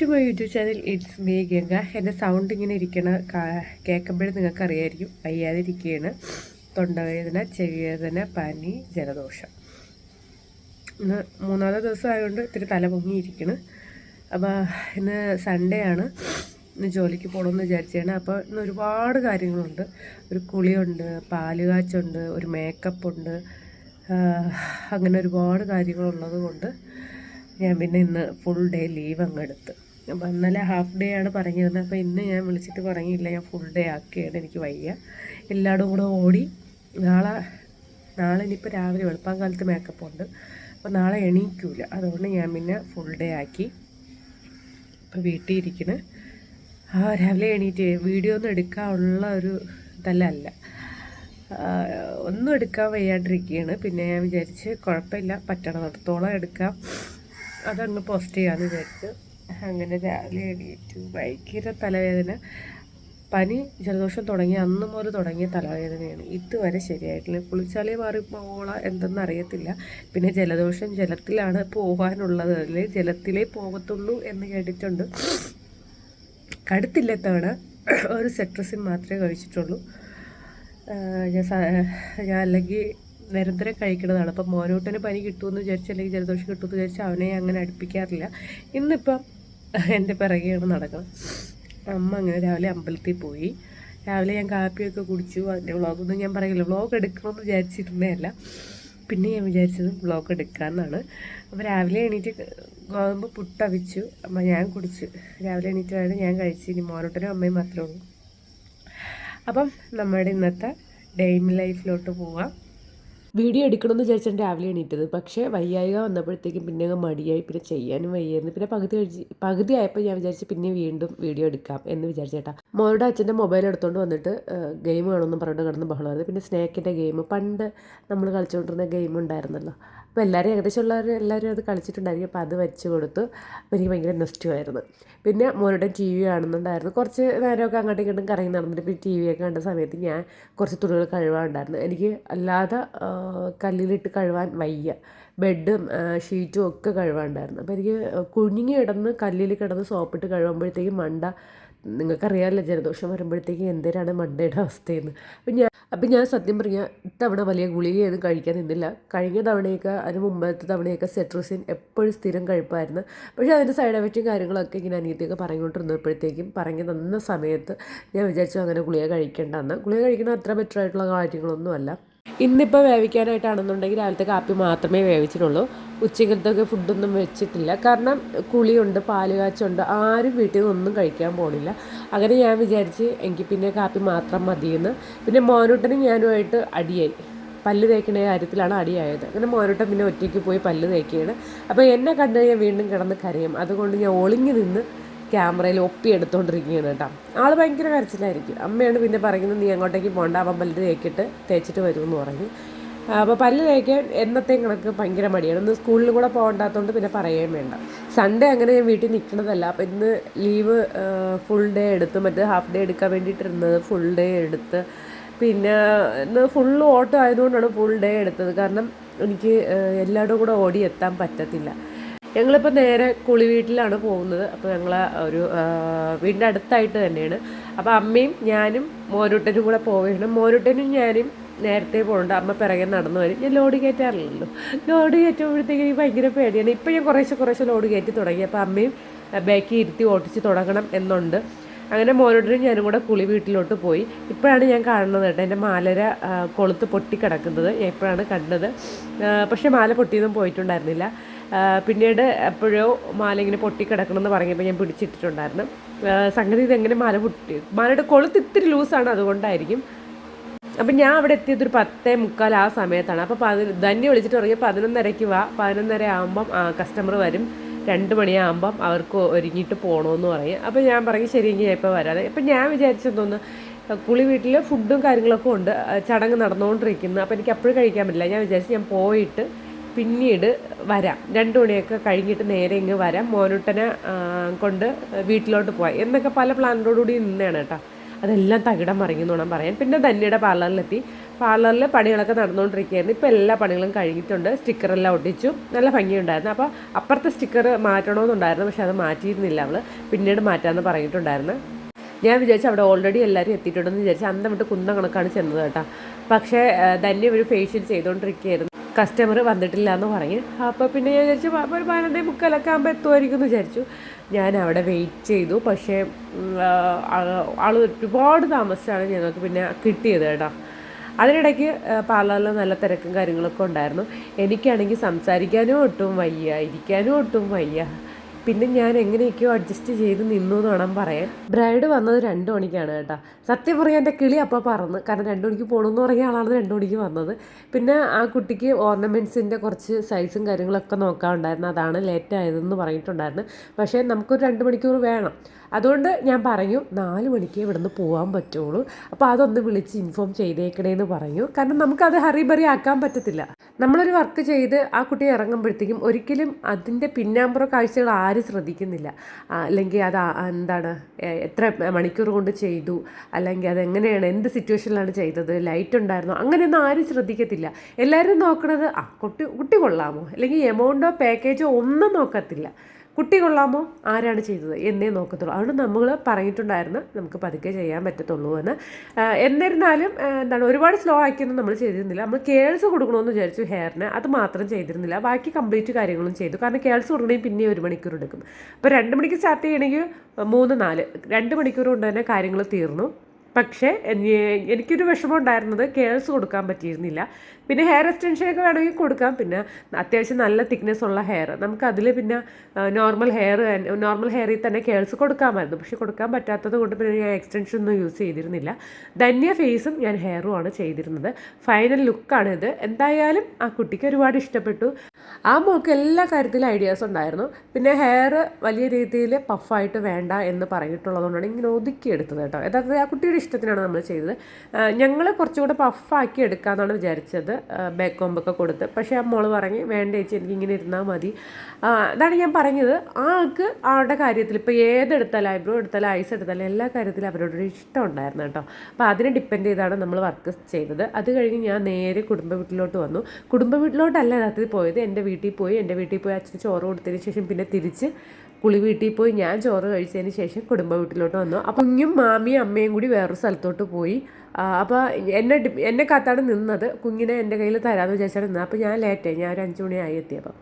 To my YouTube channel it's me Ganga. എന്റെ sound ഇങ്ങനെ ഇരിക്കണ കേൾക്കുമ്പോഴും നിങ്ങൾക്ക് അറിയായിരിക്കും വയ്യാതിരിക്കുകയാണ് തൊണ്ടവേദന ചെവിവേദന പനി ജലദോഷം. ഇന്ന് മൂന്നാമത്തെ ദിവസം ആയതുകൊണ്ട് ഇത്തിരി തല പൊങ്ങിയിരിക്കണ്. അപ്പോൾ ഇന്ന് സൺഡേ ആണ്. ഇന്ന് ജോലിക്ക് പോകണമെന്ന് വിചാരിച്ചാണ് അപ്പോൾ ഇന്ന് ഒരുപാട് കാര്യങ്ങളുണ്ട്. ഒരു കുളിയുണ്ട് പാലുകാച്ചുണ്ട് ഒരു മേക്കപ്പ് ഉണ്ട് അങ്ങനെ ഒരുപാട് കാര്യങ്ങളുള്ളത് കൊണ്ട് ഞാൻ പിന്നെ ഇന്ന് ഫുൾ ഡേ ലീവ് അങ്ങ് എടുത്ത്. അപ്പോൾ ഇന്നലെ ഹാഫ് ഡേ ആണ് പറഞ്ഞിരുന്നത്. അപ്പോൾ ഇന്ന് ഞാൻ വിളിച്ചിട്ട് പറഞ്ഞില്ല ഞാൻ ഫുൾ ഡേ ആക്കിയാണ് എനിക്ക് വയ്യ. എല്ലായിടും കൂടെ ഓടി നാളെ നാളെ ഇനിയിപ്പോൾ രാവിലെ വെളുപ്പാൻ കാലത്ത് മേക്കപ്പ് ഉണ്ട്. അപ്പോൾ നാളെ എണീക്കൂല. അതുകൊണ്ട് ഞാൻ പിന്നെ ഫുൾ ഡേ ആക്കി ഇപ്പോൾ വീട്ടിൽ ഇരിക്കണ്. ആ രാവിലെ എണീറ്റ് വീഡിയോ ഒന്നും എടുക്കാനുള്ള ഒരു ഇതല്ല ഒന്നും എടുക്കാൻ വയ്യാണ്ടിരിക്കുകയാണ് പിന്നെ ഞാൻ വിചാരിച്ച് കുഴപ്പമില്ല പറ്റണത്തോളം എടുക്കാം. അതങ്ങ് പോസ്റ്റ് ചെയ്യാമെന്ന് വിചാരിച്ചു. അങ്ങനെ രാവിലെ എണീറ്റു. ഭയങ്കര തലവേദന. പനി ജലദോഷം തുടങ്ങി അന്ന് മുതൽ തുടങ്ങിയ തലവേദനയാണ്. ഇതുവരെ ശരിയായിട്ടില്ല. കുളിച്ചാലേ മാറി പോകണ എന്തെന്ന് അറിയത്തില്ല. പിന്നെ ജലദോഷം ജലത്തിലാണ് പോകാനുള്ളത് അല്ലെ? ജലത്തിലേ പോകത്തുള്ളൂ എന്ന് കേട്ടിട്ടുണ്ട്. കടുത്തില്ല തവണ ഒരു സെട്രസിൻ മാത്രമേ കഴിച്ചിട്ടുള്ളൂ. ഞാൻ അല്ലെങ്കിൽ നിരന്തരം കഴിക്കുന്നതാണ് അപ്പം മോനോട്ടന് പനി കിട്ടുമെന്ന് വിചാരിച്ച് അല്ലെങ്കിൽ ജലദോഷം കിട്ടുമെന്ന് വിചാരിച്ച് അവനെ അങ്ങനെ അടുപ്പിക്കാറില്ല. ഇന്നിപ്പം എന്റെ പിറകെയാണ് നടക്കുന്നത്. അമ്മ അങ്ങനെ രാവിലെ അമ്പലത്തിൽ പോയി. രാവിലെ ഞാൻ കാപ്പിയൊക്കെ കുടിച്ചു. അതിന്റെ വ്ളോഗൊന്നും ഞാൻ പറയില്ല. വ്ളോഗ് എടുക്കണമെന്ന് വിചാരിച്ചിരുന്നതല്ല പിന്നെ ഞാൻ വിചാരിച്ചത് വ്ളോഗ് എടുക്കാമെന്നാണ് അപ്പോൾ രാവിലെ എണീറ്റ് ഗോതമ്പ് പുട്ടവിച്ചു. അമ്മ ഞാൻ കുടിച്ചു. രാവിലെ എണീറ്റാണ് ഞാൻ കഴിച്ചു ഇനി മോനോട്ടനും അമ്മയും മാത്രമേ ഉള്ളൂ. അപ്പം നമ്മുടെ ഇന്നത്തെ ഡെയിം ലൈഫിലോട്ട് പോവാം. വീഡിയോ എടുക്കണമെന്ന് വിചാരിച്ചാണ് രാവിലെ എണീറ്റത്. പക്ഷേ വയ്യായിക വന്നപ്പോഴത്തേക്കും പിന്നെ അങ്ങ് മടിയായി. പിന്നെ ചെയ്യാനും വയ്യായിരുന്നു. പിന്നെ പകുതി കഴിച്ച് പകുതി ആയപ്പോൾ ഞാൻ വിചാരിച്ചു പിന്നെ വീണ്ടും വീഡിയോ എടുക്കാം എന്ന് വിചാരിച്ചേട്ടാ മോളുടെ അച്ഛന്റെ മൊബൈൽ എടുത്തുകൊണ്ട് വന്നിട്ട് ഗെയിം വേണമെന്നും പറഞ്ഞിട്ട് കിടന്ന് ബഹളമായിരുന്നു. പിന്നെ സ്നേക്കിന്റെ ഗെയിം പണ്ട് നമ്മൾ കളിച്ചുകൊണ്ടിരുന്ന ഗെയിം ഉണ്ടായിരുന്നല്ലോ. അപ്പോൾ എല്ലാവരും ഏകദേശം ഉള്ളവർ എല്ലാവരും അത് കളിച്ചിട്ടുണ്ടായിരിക്കും. അപ്പോൾ അത് വെച്ച് കൊടുത്തു അപ്പോൾ എനിക്ക് ഭയങ്കര നെസ്റ്റമായിരുന്നു പിന്നെ മോനോടെ ടി വി കാണുന്നുണ്ടായിരുന്നു. കുറച്ച് നേരമൊക്കെ അങ്ങോട്ടും ഇങ്ങോട്ടും കറങ്ങി നടന്നിട്ട് പിന്നെ ടി വിയൊക്കെ കണ്ട സമയത്ത് ഞാൻ കുറച്ച് തുണികൾ കഴുകാനുണ്ടായിരുന്നു എനിക്ക് അല്ലാതെ കല്ലിലിട്ട് കഴുകാൻ വയ്യ. ബെഡും ഷീറ്റും ഒക്കെ കഴുകാനുണ്ടായിരുന്നു അപ്പോൾ എനിക്ക് കുഞ്ഞിങ്ങി കിടന്ന് കല്ലിൽ കിടന്ന് സോപ്പിട്ട് കഴുകുമ്പോഴത്തേക്കും മണ്ട നിങ്ങൾക്കറിയാമല്ലോ ജലദോഷം വരുമ്പോഴത്തേക്ക് എന്തേരാണ് മണ്ടയുടെ അവസ്ഥയെന്ന്. അപ്പം ഞാൻ അപ്പം ഞാൻ സത്യം പറഞ്ഞാൽ ഇത്തവണ വലിയ ഗുളികയൊന്നും കഴിക്കാൻ നിന്നില്ല. കഴിഞ്ഞ തവണയൊക്കെ അതിന് മുമ്പത്തെ തവണയൊക്കെ സെട്രോസിൻ എപ്പോഴും സ്ഥിരം കഴിപ്പായിരുന്നു. പക്ഷേ അതിന്റെ സൈഡ് എഫക്റ്റും കാര്യങ്ങളൊക്കെ ഇങ്ങനെ അനിയത്തിയൊക്കെ പറഞ്ഞുകൊണ്ടിരുന്നപ്പോഴത്തേക്കും പറഞ്ഞു തന്ന സമയത്ത് ഞാൻ വിചാരിച്ചു അങ്ങനെ ഗുളിക കഴിക്കേണ്ടെന്ന്. ഗുളിക കഴിക്കുന്ന അത്ര ബെറ്റർ ആയിട്ടുള്ള കാര്യങ്ങളൊന്നുമല്ല. ഇന്നിപ്പോൾ വേവിക്കാനായിട്ടാണെന്നുണ്ടെങ്കിൽ രാവിലത്തെ കാപ്പി മാത്രമേ വേവിച്ചിട്ടുള്ളൂ. ഉച്ചക്കലത്തൊക്കെ ഫുഡൊന്നും വെച്ചിട്ടില്ല. കാരണം കുളിയുണ്ട് പാൽ കാച്ചുണ്ട് ആരും വീട്ടിൽ നിന്നൊന്നും കഴിക്കാൻ പോണില്ല. അങ്ങനെ ഞാൻ വിചാരിച്ച് എനിക്ക് പിന്നെ കാപ്പി മാത്രം മതിയെന്ന്. പിന്നെ മോനൂട്ടനും ഞാനുമായിട്ട് അടിയായി. പല്ല് തേക്കണ കാര്യത്തിലാണ് അടിയായത്. അങ്ങനെ മോനൂട്ടൻ പിന്നെ ഒറ്റയ്ക്ക് പോയി പല്ല് തേക്കുകയാണ്. അപ്പോൾ എന്നെ കണ്ടു കഴിഞ്ഞാൽ വീണ്ടും കിടന്ന് കരയും. അതുകൊണ്ട് ഞാൻ ഒളിഞ്ഞു നിന്ന് ക്യാമറയിൽ ഒപ്പി എടുത്തുകൊണ്ടിരിക്കുകയാണ് കേട്ടോ. ആൾ ഭയങ്കര കരച്ചിലായിരിക്കും. അമ്മയാണ് പിന്നെ പറയുന്നത് നീ അങ്ങോട്ടേക്ക് പോകണ്ട അവൻ പല്ല് തേക്കിട്ട് തേച്ചിട്ട് വരുമെന്ന് പറഞ്ഞു. അപ്പോൾ പല്ല് തേക്കാൻ എന്നത്തെയും കണക്ക് ഭയങ്കര മടിയാണ്. ഇന്ന് സ്കൂളിൽ കൂടെ പോകണ്ടാത്തതുകൊണ്ട് പിന്നെ പറയുകയും വേണ്ട. സൺഡേ അങ്ങനെ ഞാൻ വീട്ടിൽ നിൽക്കണതല്ല. അപ്പോൾ ഇന്ന് ലീവ് ഫുൾ ഡേ എടുത്ത് മറ്റേ ഹാഫ് ഡേ എടുക്കാൻ വേണ്ടിയിട്ടിരുന്നത് ഫുൾ ഡേ എടുത്ത്. പിന്നെ ഇന്ന് ഫുള്ള് ഓട്ടം ആയതുകൊണ്ടാണ് ഫുൾ ഡേ എടുത്തത്. കാരണം എനിക്ക് എല്ലായിടും കൂടെ ഓടി എത്താൻ പറ്റത്തില്ല. ഞങ്ങളിപ്പോൾ നേരെ കുളി വീട്ടിലാണ് പോകുന്നത്. അപ്പോൾ ഞങ്ങൾ ഒരു വീടിന്റെ അടുത്തായിട്ട് തന്നെയാണ്. അപ്പോൾ അമ്മയും ഞാനും മോരൂട്ടനും കൂടെ പോവുകയാണ് മോരൂട്ടനും ഞാനും നേരത്തെ പോകണ്ട അമ്മ പിറകെ നടന്നു വരും. ഞാൻ ലോഡ് കയറ്റാറില്ലല്ലോ. ലോഡ് കയറ്റുമ്പോഴത്തേക്കും എനിക്ക് ഭയങ്കര പേടിയാണ്. ഇപ്പം ഞാൻ കുറേശ്ശെ കുറേശ്ശെ ലോഡ് കയറ്റി തുടങ്ങി. അപ്പോൾ അമ്മയും ബാക്കി ഇരുത്തി ഓടിച്ച് തുടങ്ങണം എന്നുണ്ട്. അങ്ങനെ മോനോട്ടിനും ഞാനും കൂടെ കുളി വീട്ടിലോട്ട് പോയി. ഇപ്പോഴാണ് ഞാൻ കാണുന്നത് കേട്ടോ. എന്റെ മാലര കൊളുത്ത് പൊട്ടിക്കിടക്കുന്നത്. ഞാൻ ഇപ്പോഴാണ് കണ്ടത് പക്ഷേ മാല പൊട്ടിയൊന്നും പോയിട്ടുണ്ടായിരുന്നില്ല. പിന്നീട് എപ്പോഴോ മാല ഇങ്ങനെ പൊട്ടിക്കിടക്കണമെന്ന് പറഞ്ഞപ്പോൾ ഞാൻ പിടിച്ചിട്ടിട്ടുണ്ടായിരുന്നു. സംഗതി ഇതെങ്ങനെ മാല പൊട്ടി മാലയുടെ കൊളുത്ത് ഇത്തിരി ലൂസാണ് അതുകൊണ്ടായിരിക്കും. അപ്പം ഞാൻ അവിടെ എത്തിയത് ഒരു പത്തേ മുക്കാൽ ആ സമയത്താണ്. അപ്പോൾ പതി ധന്യ വിളിച്ചിട്ട് പറയും പതിനൊന്നരയ്ക്ക് വാ പതിനൊന്നര ആകുമ്പം കസ്റ്റമർ വരും. രണ്ട് മണിയാകുമ്പം അവർക്ക് ഒരുങ്ങിയിട്ട് പോകണമെന്ന് പറയും. അപ്പോൾ ഞാൻ പറഞ്ഞു ശരി ഞാൻ ഇപ്പോൾ വരാതെ അപ്പം ഞാൻ വിചാരിച്ചെന്തോന്ന് കുളി വീട്ടിൽ ഫുഡും കാര്യങ്ങളൊക്കെ ഉണ്ട്. ചടങ്ങ് നടന്നുകൊണ്ടിരിക്കുന്നു അപ്പോൾ എനിക്ക് അപ്പോഴും കഴിക്കാൻ പറ്റില്ല. ഞാൻ വിചാരിച്ചു ഞാൻ പോയിട്ട് പിന്നീട് വരാം. രണ്ടു മണിയൊക്കെ കഴിഞ്ഞിട്ട് നേരെ ഇങ്ങ് വരാം. മോനുട്ടനെ കൊണ്ട് വീട്ടിലോട്ട് പോവാം. എന്നൊക്കെ പല പ്ലാനോടുകൂടി നിന്നാണ് കേട്ടോ. അതെല്ലാം തകിടം മറിഞ്ഞു വേണം പറയാൻ. പിന്നെ ധന്യയുടെ പാർലറിലെത്തി. പാർലറിൽ പണികളൊക്കെ നടന്നുകൊണ്ടിരിക്കുകയായിരുന്നു. ഇപ്പോൾ എല്ലാ പണികളും കഴിഞ്ഞിട്ടുണ്ട്. സ്റ്റിക്കറെല്ലാം ഒട്ടിച്ചു. നല്ല ഭംഗിയുണ്ടായിരുന്നു. അപ്പോൾ അപ്പുറത്തെ സ്റ്റിക്കർ മാറ്റണമെന്നുണ്ടായിരുന്നു. പക്ഷെ അത് മാറ്റിയിരുന്നില്ല അവൾ പിന്നീട് മാറ്റാമെന്ന് പറഞ്ഞിട്ടുണ്ടായിരുന്നു. ഞാൻ വിചാരിച്ചു അവിടെ ഓൾറെഡി എല്ലാവരും എത്തിയിട്ടുണ്ടെന്ന് വിചാരിച്ചു. അന്തം വിട്ട് കുന്നം കണക്കാണ് ചെന്നത് കേട്ടോ. പക്ഷേ ധന്യ ഒരു ഫേഷ്യൽ ചെയ്തുകൊണ്ടിരിക്കുകയായിരുന്നു. കസ്റ്റമർ വന്നിട്ടില്ല എന്ന് പറഞ്ഞ്. അപ്പോൾ പിന്നെ ഞാൻ വിചാരിച്ചു "പ- ഒരു പതിനൊന്നേ മുക്കാലൊക്കെ ആകുമ്പോൾ എത്തുമായിരിക്കും എന്ന് വിചാരിച്ചു. ഞാൻ അവിടെ വെയിറ്റ് ചെയ്തു. പക്ഷേ ഉം, ആ, ആ- ആൾ ഒരുപാട് താമസിച്ചാണ് ഞങ്ങൾക്ക് പിന്നെ കിട്ടിയത് കേട്ടോ. അതിനിടയ്ക്ക് പാർലറിൽ നല്ല തിരക്കും കാര്യങ്ങളൊക്കെ ഉണ്ടായിരുന്നു. എനിക്കാണെങ്കിൽ സംസാരിക്കാനും ഒട്ടും വയ്യ ഇരിക്കാനും ഒട്ടും വയ്യ. പിന്നെ ഞാൻ എങ്ങനെയൊക്കെയോ അഡ്ജസ്റ്റ് ചെയ്ത് നിന്നു എന്ന് വേണം പറയാൻ. ബ്രൈഡ് വന്നത് രണ്ട് മണിക്കാണ് കേട്ടോ. സത്യം പറയാൻ എന്റെ കിളി അപ്പോൾ പറന്ന്. കാരണം രണ്ട് മണിക്ക് പോകണമെന്ന് പറയുന്ന ആളാണ് രണ്ട് മണിക്ക് വന്നത്. പിന്നെ ആ കുട്ടിക്ക് ഓർണമെന്റ്സിന്റെ കുറച്ച് സൈസും കാര്യങ്ങളൊക്കെ നോക്കാനുണ്ടായിരുന്നു. അതാണ് ലേറ്റ് ആയതെന്ന് പറഞ്ഞിട്ടുണ്ടായിരുന്നു. പക്ഷേ നമുക്കൊരു രണ്ട് മണിക്കൂർ വേണം. അതുകൊണ്ട് ഞാൻ പറഞ്ഞു നാല് മണിക്ക് ഇവിടുന്ന് പോകാൻ പറ്റുള്ളൂ. അപ്പോൾ അതൊന്ന് വിളിച്ച് ഇൻഫോം ചെയ്തേക്കണേ എന്ന് പറഞ്ഞു. കാരണം നമുക്കത് ഹറിബറി ആക്കാൻ പറ്റത്തില്ല. നമ്മളൊരു വർക്ക് ചെയ്ത് ആ കുട്ടി ഇറങ്ങുമ്പോഴത്തേക്കും ഒരിക്കലും അതിന്റെ പിന്നാമ്പുറ കാഴ്ചകൾ ആരും ശ്രദ്ധിക്കുന്നില്ല. അല്ലെങ്കിൽ അത് എന്താണ് എത്ര മണിക്കൂർ കൊണ്ട് ചെയ്തു അല്ലെങ്കിൽ അതെങ്ങനെയാണ് എന്ത് സിറ്റുവേഷനിലാണ് ചെയ്തത് ലൈറ്റ് ഉണ്ടായിരുന്നോ അങ്ങനെയൊന്നും ആരും ശ്രദ്ധിക്കത്തില്ല. എല്ലാവരും നോക്കണത് ആ കുട്ടി കുട്ടി കൊള്ളാമോ? അല്ലെങ്കിൽ എമൗണ്ടോ പാക്കേജോ ഒന്നും നോക്കത്തില്ല. കുട്ടി കൊള്ളാമോ? ആരാണ് ചെയ്തത്? എന്നേ നോക്കത്തുള്ളൂ. അതുകൊണ്ട് നമ്മൾ പറഞ്ഞിട്ടുണ്ടായിരുന്നു നമുക്ക് പതുക്കെ ചെയ്യാൻ പറ്റത്തുള്ളൂ എന്ന്. എന്നിരുന്നാലും എന്താണ് ഒരുപാട് സ്ലോ ആക്കിയൊന്നും നമ്മൾ ചെയ്തിരുന്നില്ല. നമ്മൾ കേൾസ് കൊടുക്കണമെന്ന് വിചാരിച്ചു ഹെയറിന്. അത് മാത്രം ചെയ്തിരുന്നില്ല. ബാക്കി കംപ്ലീറ്റ് കാര്യങ്ങളും ചെയ്തു. കാരണം കേൾസ് കൊടുക്കണമെങ്കിൽ പിന്നെ ഒരു മണിക്കൂർ എടുക്കും. അപ്പോൾ രണ്ട് മണിക്ക് സ്റ്റാർട്ട് ചെയ്യണമെങ്കിൽ മൂന്ന് നാല്. രണ്ട് മണിക്കൂർ കൊണ്ട് തന്നെ കാര്യങ്ങൾ തീർന്നു. പക്ഷേ എനി- എനിക്കൊരു വിഷമം ഉണ്ടായിരുന്നത് കേൾസ് കൊടുക്കാൻ പറ്റിയിരുന്നില്ല. പിന്നെ ഹെയർ എക്സ്റ്റൻഷനൊക്കെ വേണമെങ്കിൽ കൊടുക്കാം. പിന്നെ അത്യാവശ്യം നല്ല തിക്നെസ് ഉള്ള ഹെയർ നമുക്ക് അതിൽ പിന്നെ നോർമൽ ഹെയർ നോർമൽ ഹെയറിൽ തന്നെ കേൾസ് കൊടുക്കാമായിരുന്നു. പക്ഷെ കൊടുക്കാൻ പറ്റാത്തത് കൊണ്ട് പിന്നെ ഞാൻ എക്സ്റ്റൻഷൻ ഒന്നും യൂസ് ചെയ്തിരുന്നില്ല. ധന്യ ഫേസും ഞാൻ ഹെയറുമാണ് ചെയ്തിരുന്നത്. ഫൈനൽ ലുക്കാണ് ഇത്. എന്തായാലും ആ കുട്ടിക്ക് ഒരുപാട് ഇഷ്ടപ്പെട്ടു. ആ മോക്ക് എല്ലാ കാര്യത്തിലും ഐഡിയാസ് ഉണ്ടായിരുന്നു. പിന്നെ ഹെയർ വലിയ രീതിയിൽ പഫായിട്ട് വേണ്ട എന്ന് പറഞ്ഞിട്ടുള്ളതുകൊണ്ടാണ് ഇങ്ങനെ ഒതുക്കിയെടുത്തത് കേട്ടോ. അതായത് ആ കുട്ടിയുടെ ഇഷ്ടത്തിനാണ് നമ്മൾ ചെയ്തത്. ഞങ്ങൾ കുറച്ചുകൂടെ പഫാക്കി എടുക്കാമെന്നാണ് വിചാരിച്ചത്. ബാക്ക് കോമ്പൊക്കെ കൊടുത്ത്. പക്ഷേ ആ മോൾ പറഞ്ഞ് വേണ്ട ചേച്ചി എനിക്ക് ഇങ്ങനെ ഇരുന്നാൽ മതി. അതാണ് ഞാൻ പറഞ്ഞത്. ആൾക്ക് ആളുടെ കാര്യത്തിൽ ഇപ്പോൾ ഏതെടുത്താലും ഐബ്രോ എടുത്താലും ഐസ് എടുത്താലും എല്ലാ കാര്യത്തിലും അവരോടൊരു ഇഷ്ടം ഉണ്ടായിരുന്നു കേട്ടോ. അപ്പോൾ അതിനെ ഡിപ്പെൻഡ് ചെയ്താണ് നമ്മൾ വർക്ക് ചെയ്തത്. അത് കഴിഞ്ഞ് ഞാൻ നേരെ കുടുംബ വീട്ടിലോട്ട് വന്നു. കുടുംബ വീട്ടിലോട്ടല്ല രാത്രി പോയത്. എന്റെ വീട്ടിൽ പോയി. എന്റെ വീട്ടിൽ പോയി അച്ഛന് ചോറ് കൊടുത്തതിന് ശേഷം പിന്നെ തിരിച്ച് കുളി വീട്ടിൽ പോയി. ഞാൻ ചോറ് കഴിച്ചതിന് ശേഷം കുടുംബ വീട്ടിലോട്ട് വന്നു. അപ്പം ഇങ്ങും മാമിയും അമ്മയും കൂടി വേറൊരു സ്ഥലത്തോട്ട് പോയി. അപ്പോൾ എന്നെ എന്നെ കാത്താണ് നിന്നത്. കുഞ്ഞിനെ എന്റെ കയ്യിൽ തരാമെന്ന് വിചാരിച്ചാണ് നിന്നത്. അപ്പോൾ ഞാൻ ലേറ്റായി. ഞാൻ ഒരു അഞ്ച് മണിയായി എത്തിയപ്പം.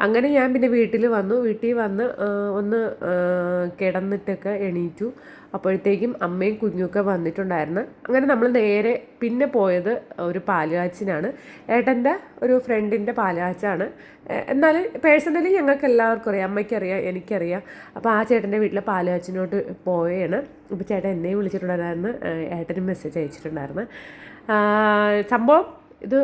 അങ്ങനെ ഞാൻ പിന്നെ വീട്ടിൽ വന്നു. വീട്ടിൽ വന്ന് ഒന്ന് കിടന്നിട്ടൊക്കെ എണീറ്റു. അപ്പോഴത്തേക്കും അമ്മയും കുഞ്ഞുമൊക്കെ വന്നിട്ടുണ്ടായിരുന്നു. അങ്ങനെ നമ്മൾ നേരെ പിന്നെ പോയത് ഒരു പാലുകാച്ചിനാണ്. ഏട്ടന്റെ ഒരു ഫ്രണ്ടിന്റെ പാലുകാച്ചാണ്. എന്നാൽ പേഴ്സണലി ഞങ്ങൾക്ക് എല്ലാവർക്കും അറിയാം. അമ്മയ്ക്കറിയാം എനിക്കറിയാം. അപ്പോൾ ആ ചേട്ടന്റെ വീട്ടിലെ പാലുകാച്ചിനോട്ട് പോവുകയാണ് അപ്പോൾ ചേട്ടൻ എന്നെയും വിളിച്ചിട്ടുണ്ടായിരുന്നു ഏട്ടനും മെസ്സേജ് അയച്ചിട്ടുണ്ടായിരുന്നു. സംഭവം ഇത്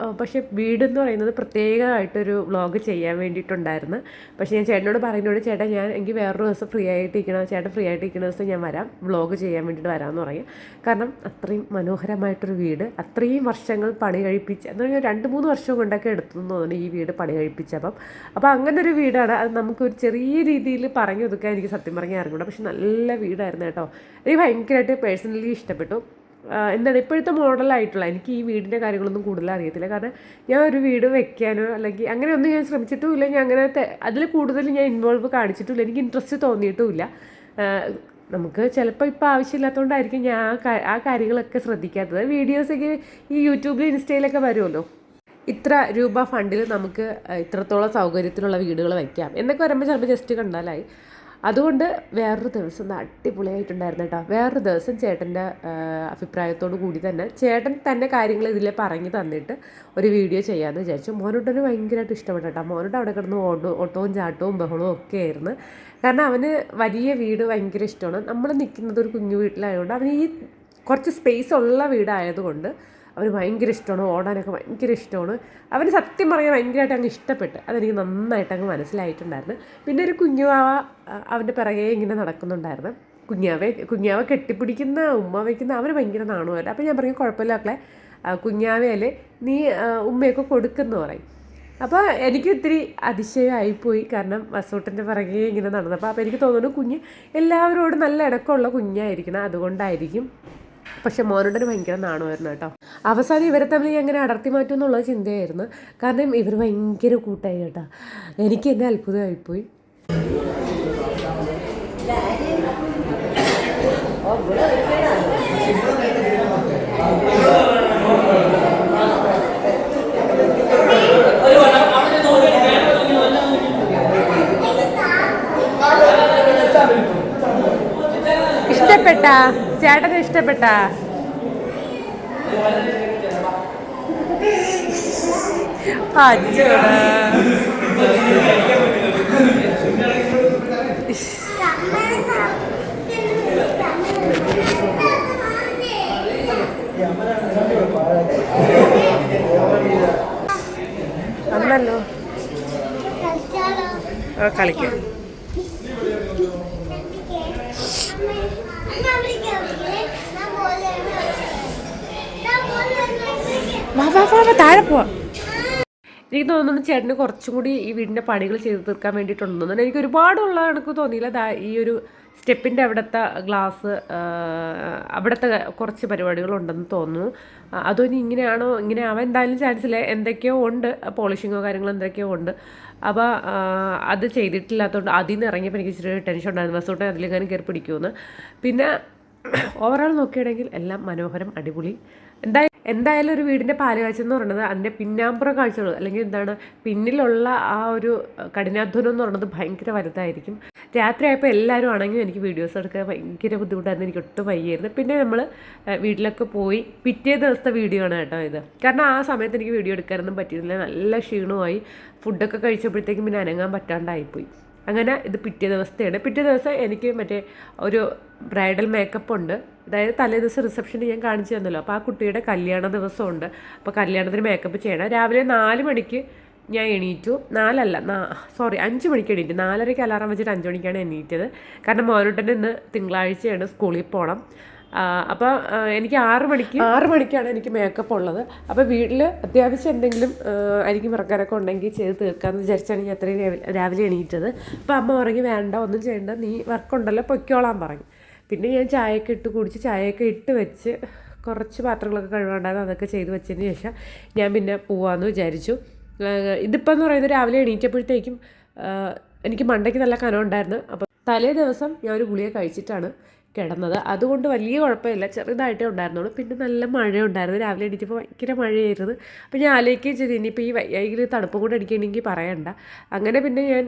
പക്ഷേ വീടെന്ന് പറയുന്നത് പ്രത്യേകമായിട്ടൊരു വ്ളോഗ് ചെയ്യാൻ വേണ്ടിയിട്ടുണ്ടായിരുന്നു. പക്ഷേ ഞാൻ ചേട്ടനോട് പറയുന്നതോട് ചേട്ടാ ഞാൻ എനിക്ക് വേറൊരു ദിവസം ഫ്രീ ആയിട്ടിരിക്കണം ചേട്ടൻ ഫ്രീ ആയിട്ടിരിക്കുന്ന ദിവസം ഞാൻ വരാം വ്ളോഗ് ചെയ്യാൻ വേണ്ടിയിട്ട് വരാമെന്ന് പറയും. കാരണം അത്രയും മനോഹരമായിട്ടൊരു വീട് അത്രയും വർഷങ്ങൾ പണി കഴിപ്പിച്ച് എന്ന് പറഞ്ഞാൽ രണ്ട് മൂന്ന് വർഷം കൊണ്ടൊക്കെ എടുത്തു എന്ന് തോന്നുന്നു ഈ വീട് പണി കഴിപ്പിച്ചപ്പം. അപ്പോൾ അങ്ങനെ ഒരു വീടാണ്. അത് നമുക്കൊരു ചെറിയ രീതിയിൽ പറഞ്ഞു ഒതുക്കാൻ എനിക്ക് സത്യം പറഞ്ഞാൽ അറിഞ്ഞൂടാ പക്ഷെ നല്ല വീടായിരുന്നു കേട്ടോ. എനിക്ക് ഭയങ്കരമായിട്ട് പേഴ്സണലി ഇഷ്ടപ്പെട്ടു. എന്താണ് ഇപ്പോഴത്തെ മോഡലായിട്ടുള്ള? എനിക്ക് ഈ വീടിന്റെ കാര്യങ്ങളൊന്നും കൂടുതൽ അറിയത്തില്ല. കാരണം ഞാൻ ഒരു വീട് വെക്കാനോ അല്ലെങ്കിൽ അങ്ങനെയൊന്നും ഞാൻ ശ്രമിച്ചിട്ടുമില്ല. ഞാൻ അങ്ങനെ അതിൽ കൂടുതൽ ഞാൻ ഇൻവോൾവ് കാണിച്ചിട്ടുമില്ല. എനിക്ക് ഇൻട്രസ്റ്റ് തോന്നിയിട്ടുമില്ല. നമുക്ക് ചിലപ്പോൾ ഇപ്പോൾ ആവശ്യമില്ലാത്തതുകൊണ്ടായിരിക്കും ഞാൻ ആ ആ കാര്യങ്ങളൊക്കെ ശ്രദ്ധിക്കാത്തത്. വീഡിയോസൊക്കെ ഈ യൂട്യൂബിൽ ഇൻസ്റ്റയിലൊക്കെ വരുമല്ലോ? ഇത്ര രൂപ ഫണ്ടിൽ നമുക്ക് ഇത്രത്തോളം സൗകര്യത്തിലുള്ള വീടുകൾ വയ്ക്കാം എന്നൊക്കെ വരുമ്പോൾ ചിലപ്പോൾ ജസ്റ്റ് കണ്ടാലായി. അതുകൊണ്ട് വേറൊരു ദിവസം അടിപൊളിയായിട്ടുണ്ടായിരുന്നു കേട്ടോ. വേറൊരു ദിവസം ചേട്ടന്റെ അഭിപ്രായത്തോടു കൂടി തന്നെ ചേട്ടൻ തന്നെ കാര്യങ്ങൾ ഇതിൽ പറഞ്ഞു തന്നിട്ട് ഒരു വീഡിയോ ചെയ്യാമെന്ന് വിചാരിച്ചു. മോനോട്ടൊരു ഭയങ്കരമായിട്ട് ഇഷ്ടപ്പെട്ട കേട്ടോ. മോനോട്ട് അവിടെ കിടന്ന് ഓട്ടോ ഓട്ടവും ചാട്ടവും ബഹളവും ഒക്കെ ആയിരുന്നു. കാരണം അവന് വലിയ വീട് ഭയങ്കര ഇഷ്ടമാണ്. നമ്മൾ നിൽക്കുന്നത് ഒരു കുഞ്ഞു വീട്ടിലായതുകൊണ്ട് അവന് ഈ കുറച്ച് സ്പേസ് ഉള്ള വീടായതുകൊണ്ട് അവന് ഭയങ്കര ഇഷ്ടമാണ് ഓടാനൊക്കെ ഭയങ്കര ഇഷ്ടമാണ്. അവന് സത്യം പറയാൻ ഭയങ്കരമായിട്ട് അങ്ങ് ഇഷ്ടപ്പെട്ട്. അതെനിക്ക് നന്നായിട്ട് അങ്ങ് മനസ്സിലായിട്ടുണ്ടായിരുന്നു. പിന്നെ ഒരു കുഞ്ഞുവാവ അവന്റെ പിറകെ ഇങ്ങനെ നടക്കുന്നുണ്ടായിരുന്നു. കുഞ്ഞാവെ കുഞ്ഞാവ കെട്ടിപ്പിടിക്കുന്ന ഉമ്മ വയ്ക്കുന്ന അവന് ഭയങ്കര നാണുമല്ല അപ്പോൾ ഞാൻ പറഞ്ഞു കുഴപ്പമില്ല മക്കളെ. കുഞ്ഞാവയല്ലേ നീ ഉമ്മയൊക്കെ കൊടുക്കുന്നു പറയും. അപ്പോൾ എനിക്ക് ഇത്തിരി അതിശയമായിപ്പോയി. കാരണം വസൂട്ടിന്റെ പിറകെ ഇങ്ങനെ നടന്നപ്പോൾ അപ്പോൾ എനിക്ക് തോന്നുന്നു കുഞ്ഞ് എല്ലാവരോടും നല്ല ഇടക്കമുള്ള കുഞ്ഞായിരിക്കണം. അതുകൊണ്ടായിരിക്കും പക്ഷെ മോനോടന് ഭയങ്കര നാണമായിരുന്നു കേട്ടോ. അവസാനം ഇവരെ തമ്മിൽ എങ്ങനെ അടർത്തി മാറ്റും എന്നുള്ള ചിന്തയായിരുന്നു. കാരണം ഇവർ ഭയങ്കര കൂട്ടായി കേട്ടോ. എനിക്ക് എന്നെ അത്ഭുതമായിപ്പോയി. ഇഷ്ടപ്പെട്ട? ചേട്ടന് ഇഷ്ടപ്പെട്ട? അന്നല്ലോ ആ, കളിക്കാം. വാ വാ വാ എനിക്ക് തോന്നുന്നു ചേട്ടന് കുറച്ചും കൂടി ഈ വീടിന്റെ പണികൾ ചെയ്ത് തീർക്കാൻ വേണ്ടിയിട്ടുണ്ടെന്ന് തോന്നുന്നു. എനിക്ക് ഒരുപാടുള്ള എനിക്ക് തോന്നിയില്ല. ഈ ഒരു സ്റ്റെപ്പിന്റെ അവിടുത്തെ ഗ്ലാസ് അവിടുത്തെ കുറച്ച് പരിപാടികളുണ്ടെന്ന് തോന്നുന്നു. അതും ഇങ്ങനെയാണോ ഇങ്ങനെ ആവാൻ എന്തായാലും ചാൻസ് ഇല്ല. എന്തൊക്കെയോ ഉണ്ട് പോളിഷിങ്ങോ കാര്യങ്ങളോ എന്തൊക്കെയോ ഉണ്ട്. അപ്പോൾ അത് ചെയ്തിട്ടില്ലാത്തതുകൊണ്ട് അതിൽ നിന്ന് ഇറങ്ങിയപ്പോൾ എനിക്ക് ഇച്ചിരി ടെൻഷൻ ഉണ്ടായിരുന്നു. ബസ്സോട്ടെ അതിലെങ്ങാനും കയറി പിടിക്കുമെന്ന് പിന്നെ ഓവറോൾ നോക്കുകയാണെങ്കിൽ എല്ലാം മനോഹരം അടിപൊളി. എന്തായാലും എന്തായാലും ഒരു വീടിന്റെ പാലുകാഴ്ച എന്ന് പറയുന്നത് അതിന്റെ പിന്നാമ്പുറ കാഴ്ചകൾ അല്ലെങ്കിൽ എന്താണ് പിന്നിലുള്ള ആ ഒരു കഠിനാധ്വാനം എന്ന് പറയുന്നത് ഭയങ്കര വലുതായിരിക്കും. രാത്രിയായപ്പോൾ എല്ലാവരും ആണെങ്കിലും എനിക്ക് വീഡിയോസ് എടുക്കാൻ ഭയങ്കര ബുദ്ധിമുട്ടായിരുന്നു എനിക്ക് ഒട്ടും വയ്യായിരുന്നു. പിന്നെ നമ്മൾ വീട്ടിലൊക്കെ പോയി പിറ്റേ ദിവസത്തെ വീഡിയോ ആണ് കേട്ടോ ഇത്. കാരണം ആ സമയത്ത് എനിക്ക് വീഡിയോ എടുക്കാനൊന്നും പറ്റിയിരുന്നില്ല നല്ല ക്ഷീണമായി. ഫുഡൊക്കെ കഴിച്ചപ്പോഴത്തേക്കും പിന്നെ അനങ്ങാൻ പറ്റാണ്ടായിപ്പോയി. അങ്ങനെ ഇത് പിറ്റേ ദിവസത്തെയാണ്. പിറ്റേ ദിവസം എനിക്ക് മറ്റേ ഒരു ബ്രൈഡൽ മേക്കപ്പ് ഉണ്ട്. അതായത് തലേ ദിവസം റിസപ്ഷന് ഞാൻ കാണിച്ചു തന്നല്ലോ. അപ്പോൾ ആ കുട്ടിയുടെ കല്യാണ ദിവസമുണ്ട്. അപ്പോൾ കല്യാണത്തിന് മേക്കപ്പ് ചെയ്യണം. രാവിലെ നാല് മണിക്ക് ഞാൻ എണീറ്റു. നാലല്ല നാ സോറി അഞ്ച് മണിക്ക് എണീറ്റു. നാലരയ്ക്ക് അലാറം വെച്ചിട്ട് അഞ്ച് മണിക്കാണ് എണീറ്റത്. കാരണം മോനോട്ടന്റെ ഇന്ന് തിങ്കളാഴ്ചയാണ് സ്കൂളിൽ പോകണം അപ്പോൾ എനിക്ക് ആറ് മണിക്ക് ആറ് മണിക്കാണ് എനിക്ക് മേക്കപ്പ് ഉള്ളത്. അപ്പോൾ വീട്ടിൽ അത്യാവശ്യം എന്തെങ്കിലും അരിക്കും മറക്കാനൊക്കെ ഉണ്ടെങ്കിൽ ചെയ്ത് തീർക്കാമെന്ന് വിചാരിച്ചാണ് ഞാൻ അത്രയും രാവിലെ രാവിലെ എണീറ്റത്. അപ്പോൾ അമ്മ പറഞ്ഞു വേണ്ട ഒന്നും ചെയ്യേണ്ട. നീ വർക്കുണ്ടല്ലോ പൊയ്ക്കോളാൻ പറഞ്ഞു. പിന്നെ ഞാൻ ചായയൊക്കെ ഇട്ട് കുടിച്ച് ചായയൊക്കെ ഇട്ട് വെച്ച് കുറച്ച് പാത്രങ്ങളൊക്കെ കഴുകാണ്ടായിരുന്നു. അതൊക്കെ ചെയ്ത് വെച്ചതിന് ശേഷം ഞാൻ പിന്നെ പോവാമെന്ന് വിചാരിച്ചു. ഇതിപ്പോൾ എന്ന് പറയുന്നത് രാവിലെ എണീറ്റപ്പോഴത്തേക്കും എനിക്ക് മണ്ടയ്ക്ക് നല്ല കനം ഉണ്ടായിരുന്നു അപ്പോൾ തലേ ദിവസം ഞാൻ ഒരു ഗുളിക കഴിച്ചിട്ടാണ് കിടന്നത്. അതുകൊണ്ട് വലിയ കുഴപ്പമില്ല. ചെറുതായിട്ടേ ഉണ്ടായിരുന്നുള്ളൂ. പിന്നെ നല്ല മഴയുണ്ടായിരുന്നു. രാവിലെ എണീറ്റപ്പോൾ ഭയങ്കര മഴയായിരുന്നു. അപ്പോൾ ഞാൻ ആലോചിക്കുകയും ചെയ്തു ഇനിയിപ്പോൾ ഈ വയ്യായിൽ തണുപ്പും കൂടെ അടിക്കണമെങ്കിൽ പറയണ്ട. അങ്ങനെ പിന്നെ ഞാൻ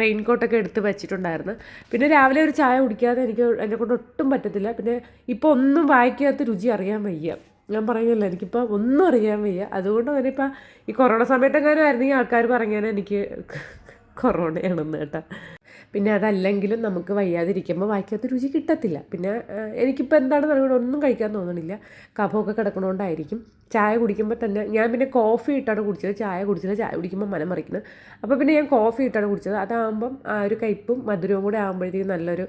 റെയിൻ കോട്ടൊക്കെ എടുത്ത് വെച്ചിട്ടുണ്ടായിരുന്നു. പിന്നെ രാവിലെ ഒരു ചായ കുടിക്കാതെ എനിക്ക് എന്നെ കൊണ്ട് ഒട്ടും പറ്റത്തില്ല. പിന്നെ ഇപ്പോൾ ഒന്നും വായിക്കാത്ത രുചി അറിയാൻ വയ്യ. ഞാൻ പറയുമല്ലോ എനിക്കിപ്പോൾ ഒന്നും അറിയാൻ വയ്യ. അതുകൊണ്ട് തന്നെ ഇപ്പം ഈ കൊറോണ സമയത്തെങ്ങാനും ആയിരുന്നെങ്കിൽ ആൾക്കാർ പറഞ്ഞാൽ എനിക്ക് കൊറോണയാണെന്ന് കേട്ടോ. പിന്നെ അതല്ലെങ്കിലും നമുക്ക് വയ്യാതിരിക്കുമ്പോൾ വായിക്കാത്ത രുചി കിട്ടത്തില്ല. പിന്നെ എനിക്കിപ്പോൾ എന്താണ് അറിയണം ഒന്നും കഴിക്കാൻ തോന്നണില്ല. കഫമൊക്കെ കിടക്കണോണ്ടായിരിക്കും. ചായ കുടിക്കുമ്പോൾ തന്നെ ഞാൻ പിന്നെ കോഫി ഇട്ടാണ് കുടിച്ചത്. ചായ കുടിച്ചത് ചായ കുടിക്കുമ്പോൾ മനം മറിക്കുന്നത് അപ്പോൾ പിന്നെ ഞാൻ കോഫി ഇട്ടാണ് കുടിച്ചത്. അതാകുമ്പം ആ ഒരു കയ്പ്പും മധുരവും കൂടെ ആകുമ്പോഴത്തേക്കും നല്ലൊരു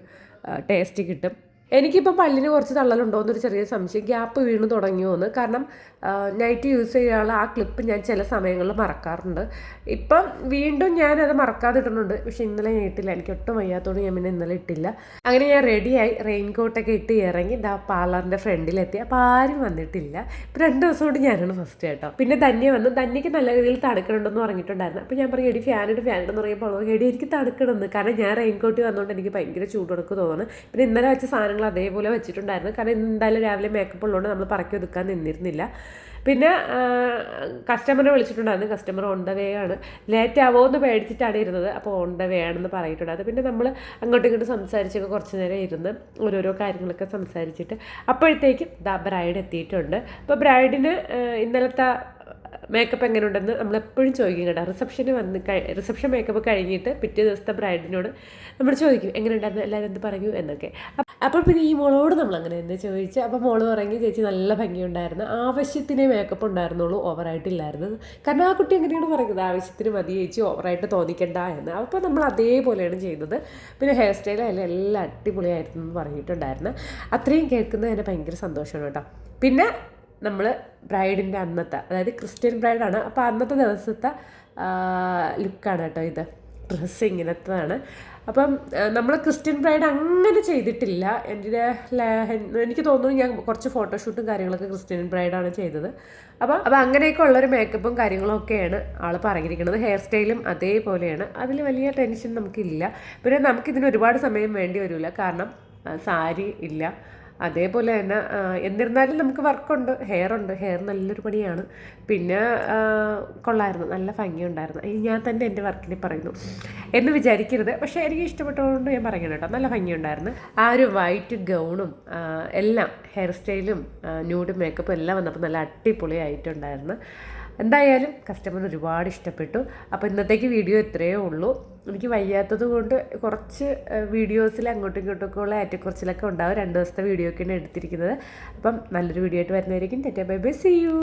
ടേസ്റ്റ് കിട്ടും. എനിക്കിപ്പോൾ പല്ലിന് കുറച്ച് തള്ളലുണ്ടോ എന്നൊരു ചെറിയ സംശയം. ഗ്യാപ്പ് വീണ് തുടങ്ങിയോ എന്ന് കാരണം നൈറ്റ് യൂസ് ചെയ്യാനുള്ള ആ ക്ലിപ്പ് ഞാൻ ചില സമയങ്ങളിൽ മറക്കാറുണ്ട്. ഇപ്പം വീണ്ടും ഞാനത് മറക്കാതെ പക്ഷെ ഇന്നലെ ഞാൻ ഇട്ടില്ല. എനിക്ക് ഒട്ടും വയ്യാത്തതുകൊണ്ട് ഞാൻ പിന്നെ ഇന്നലെ ഇട്ടില്ല. അങ്ങനെ ഞാൻ റെഡിയായി റെയിൻ കോട്ടൊക്കെ ഇട്ട് ഇറങ്ങി ഇതാ പാർലറിന്റെ ഫ്രണ്ടിലെത്തി. അപ്പോൾ ആരും വന്നിട്ടില്ല. ഇപ്പം രണ്ട് ദിവസം കൊണ്ട് ഞാനാണ് ഫസ്റ്റ് കേട്ടോ. പിന്നെ ധന്യ വന്നു. ധന്യക്ക് നല്ല രീതിയിൽ തണുക്കണുണ്ടെന്ന് പറഞ്ഞിട്ടുണ്ടായിരുന്നു. അപ്പോൾ ഞാൻ പറയും എടി ഫാനിട്ട് ഫാനിട്ട് പറയുമ്പോൾ എടി എനിക്ക് തണുക്കണമെന്ന് കാരണം ഞാൻ റെയിൻ കോട്ട് വന്നുകൊണ്ട് എനിക്ക് ഭയങ്കര ചൂടുണക്ക് തോന്നുന്നു. പിന്നെ ഇന്നലെ വെച്ച സാധനങ്ങൾ അതേപോലെ വെച്ചിട്ടുണ്ടായിരുന്നു. കാരണം എന്തായാലും രാവിലെ മേക്കപ്പ് ഉള്ളതുകൊണ്ട് നമ്മൾ പറക്കി ഒതുക്കാൻ നിന്നിരുന്നില്ല. പിന്നെ കസ്റ്റമറെ വിളിച്ചിട്ടുണ്ടായിരുന്നു. കസ്റ്റമർ ഓൺ ദ വേ ആണ്. ലേറ്റ് ആവോ എന്ന് പേടിച്ചിട്ടാണ് ഇരുന്നത്. അപ്പോൾ ഓൺ ദ വേ ആണെന്ന് പറഞ്ഞിട്ടുണ്ടായിരുന്നു പിന്നെ നമ്മൾ അങ്ങോട്ടും ഇങ്ങോട്ടും സംസാരിച്ചൊക്കെ കുറച്ച് നേരം ഇരുന്ന് ഓരോരോ കാര്യങ്ങളൊക്കെ സംസാരിച്ചിട്ട് അപ്പോഴത്തേക്കും ദാ ബ്രൈഡ് എത്തിയിട്ടുണ്ട്. അപ്പോൾ ബ്രൈഡിന് ഇന്നലത്തെ മേക്കപ്പ് എങ്ങനെയുണ്ടെന്ന് നമ്മൾ എപ്പോഴും ചോദിക്കും കേട്ടോ. റിസപ്ഷന് വന്ന് റിസപ്ഷൻ മേക്കപ്പ് കഴിഞ്ഞിട്ട് പിറ്റേ ദിവസത്തെ ബ്രൈഡിനോട് നമ്മൾ ചോദിക്കും എങ്ങനെ എങ്ങനെയുണ്ടായിരുന്നു? എല്ലാവരും എന്ത് പറഞ്ഞു? എന്നൊക്കെ. അപ്പോൾ പിന്നെ ഈ മോളോട് നമ്മൾ അങ്ങനെ എന്താ ചോദിച്ചു? അപ്പോൾ മോൾ പറഞ്ഞു ചേച്ചി നല്ല ഭംഗിയുണ്ടായിരുന്നു. ആവശ്യത്തിന് മേക്കപ്പ് ഉണ്ടായിരുന്നുള്ളൂ ഓവറായിട്ടില്ലായിരുന്നു കാരണം ആ കുട്ടി എങ്ങനെയാണ് പറയുന്നത് ആവശ്യത്തിന് മതി ചേച്ചി ഓവറായിട്ട് തോന്നിക്കണ്ട എന്ന്. അപ്പോൾ നമ്മൾ അതേപോലെയാണ് ചെയ്യുന്നത്. പിന്നെ ഹെയർ സ്റ്റൈൽ എല്ലാം എല്ലാം അടിപൊളിയായിരുന്നു എന്ന് പറഞ്ഞിട്ടുണ്ടായിരുന്നു. അത്രയും കേൾക്കുന്നത് എന്നെ ഭയങ്കര സന്തോഷമാണ് കേട്ടോ. പിന്നെ നമ്മൾ ബ്രൈഡിന്റെ അന്നത്തെ അതായത് ക്രിസ്ത്യൻ ബ്രൈഡാണ് അപ്പോൾ അന്നത്തെ ദിവസത്തെ ലുക്കാണ് കേട്ടോ ഇത്. ഡ്രസ്സ് ഇങ്ങനത്തതാണ് അപ്പം നമ്മൾ ക്രിസ്ത്യൻ ബ്രൈഡ് അങ്ങനെ ചെയ്തിട്ടില്ല. എന്റെ എനിക്ക് തോന്നുന്നു ഞാൻ കുറച്ച് ഫോട്ടോഷൂട്ടും കാര്യങ്ങളൊക്കെ ക്രിസ്ത്യൻ ബ്രൈഡാണ് ചെയ്തത്. അപ്പം അപ്പം അങ്ങനെയൊക്കെ ഉള്ളൊരു മേക്കപ്പും കാര്യങ്ങളും ഒക്കെയാണ് ആൾ പറഞ്ഞിരിക്കുന്നത്. ഹെയർ സ്റ്റൈലും അതേപോലെയാണ്. അതിൽ വലിയ ടെൻഷൻ നമുക്കില്ല. പിന്നെ നമുക്കിതിന് ഒരുപാട് സമയം വേണ്ടി വരില്ല കാരണം സാരി ഇല്ല. അതേപോലെ തന്നെ എന്നിരുന്നാലും നമുക്ക് വർക്കുണ്ട്. ഹെയർ ഉണ്ട്. ഹെയർ നല്ലൊരു പണിയാണ്. പിന്നെ കൊള്ളായിരുന്നു. നല്ല ഭംഗിയുണ്ടായിരുന്നു. ഞാൻ തന്നെ എന്റെ വർക്കിനെ പറയുന്നു. എന്ന് വിചാരിക്കരുത്. പക്ഷേ എനിക്ക് ഇഷ്ടപ്പെട്ടതുകൊണ്ട് ഞാൻ പറയണം കേട്ടോ. നല്ല ഭംഗിയുണ്ടായിരുന്നു. ആ ഒരു വൈറ്റ് ഗൗണും എല്ലാം ഹെയർ സ്റ്റൈലും ന്യൂഡ് മേക്കപ്പും എല്ലാം വന്നപ്പോൾ നല്ല അടിപൊളിയായിട്ടുണ്ടായിരുന്നു. എന്തായാലും കസ്റ്റമർ ഒരുപാട് ഇഷ്ടപ്പെട്ടു. അപ്പോൾ ഇന്നത്തേക്ക് വീഡിയോ ഇത്രയേ ഉള്ളൂ. എനിക്ക് വയ്യാത്തത് കൊണ്ട് കുറച്ച് വീഡിയോസിൽ അങ്ങോട്ടും ഇങ്ങോട്ടൊക്കെ ഉള്ള ഏറ്റക്കുറച്ചിലൊക്കെ ഉണ്ടാവും. രണ്ട് ദിവസത്തെ വീഡിയോ ഒക്കെയാണ് എടുത്തിരിക്കുന്നത്. അപ്പം നല്ലൊരു വീഡിയോ ആയിട്ട് വരുന്നതായിരിക്കും tata bye bye see you